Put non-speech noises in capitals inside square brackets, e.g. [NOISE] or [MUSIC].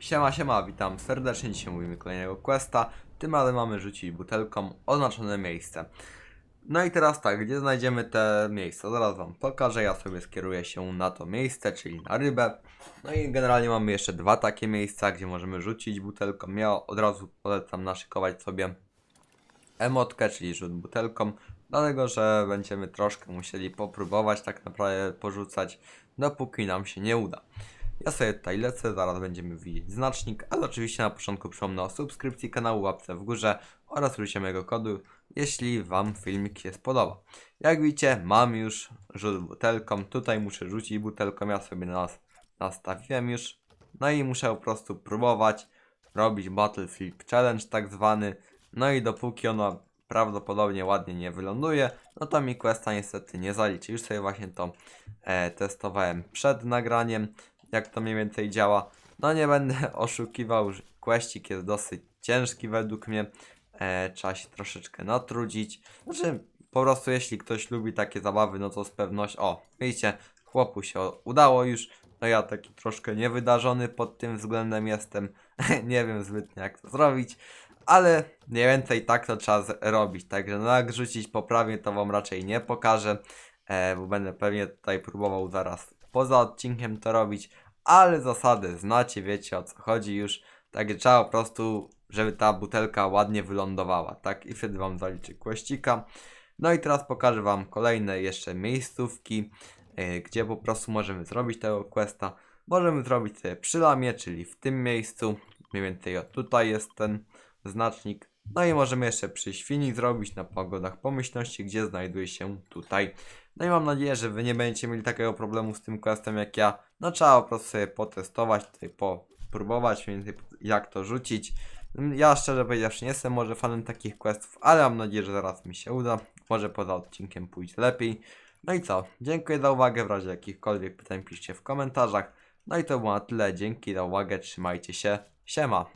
Siema, siema, witam serdecznie. Dzisiaj mówimy kolejnego questa. Tym razem mamy rzucić butelką oznaczone miejsce. No i teraz tak, gdzie znajdziemy te miejsca? Zaraz wam pokażę. Ja sobie skieruję się na to miejsce, czyli na rybę. No i generalnie mamy jeszcze dwa takie miejsca, gdzie możemy rzucić butelką. Ja od razu polecam naszykować sobie emotkę, czyli rzut butelką, dlatego że będziemy troszkę musieli popróbować tak naprawdę porzucać, dopóki nam się nie uda. Ja sobie tutaj lecę, zaraz będziemy widzieć znacznik, ale oczywiście na początku przypomnę o subskrypcji kanału, łapce w górze oraz użycie mojego kodu, jeśli Wam filmik się spodoba. Jak widzicie, mam już rzut butelką, tutaj muszę rzucić butelką, ja sobie nas nastawiłem już, no i muszę po prostu próbować robić Battlefield Challenge tak zwany, no i dopóki ona prawdopodobnie ładnie nie wyląduje, no to mi questa niestety nie zaliczy. Już sobie właśnie to e, testowałem przed nagraniem, jak to mniej więcej działa. No nie będę [LAUGHS] oszukiwał, że questik jest dosyć ciężki według mnie. E, trzeba się troszeczkę natrudzić. Znaczy, po prostu jeśli ktoś lubi takie zabawy, no to z pewnością... O, widzicie, chłopu się udało już. No ja taki troszkę niewydarzony pod tym względem jestem. [LAUGHS] nie wiem zbytnio jak to zrobić. Ale mniej więcej tak to trzeba robić. Także no jak rzucić poprawnie to wam raczej nie pokażę. E, bo będę pewnie tutaj próbował zaraz poza odcinkiem to robić. Ale zasady znacie, wiecie o co chodzi już. Także trzeba po prostu, żeby ta butelka ładnie wylądowała. Tak i wtedy wam zaliczy kłeścika. No i teraz pokażę wam kolejne jeszcze miejscówki, e, gdzie po prostu możemy zrobić tego questa. Możemy zrobić sobie przy lamie, czyli w tym miejscu. Mniej więcej o tutaj jest ten znacznik. No i możemy jeszcze przy świni zrobić na pogodach pomyślności, gdzie znajduje się tutaj. No i mam nadzieję, że wy nie będziecie mieli takiego problemu z tym questem jak ja. No trzeba po prostu sobie potestować, tutaj popróbować jak to rzucić. Ja szczerze powiedziawszy nie jestem może fanem takich questów, ale mam nadzieję, że zaraz mi się uda. Może poza odcinkiem pójść lepiej. No i co? Dziękuję za uwagę. W razie jakichkolwiek pytań piszcie w komentarzach. No i to było na tyle. Dzięki za uwagę. Trzymajcie się. Siema.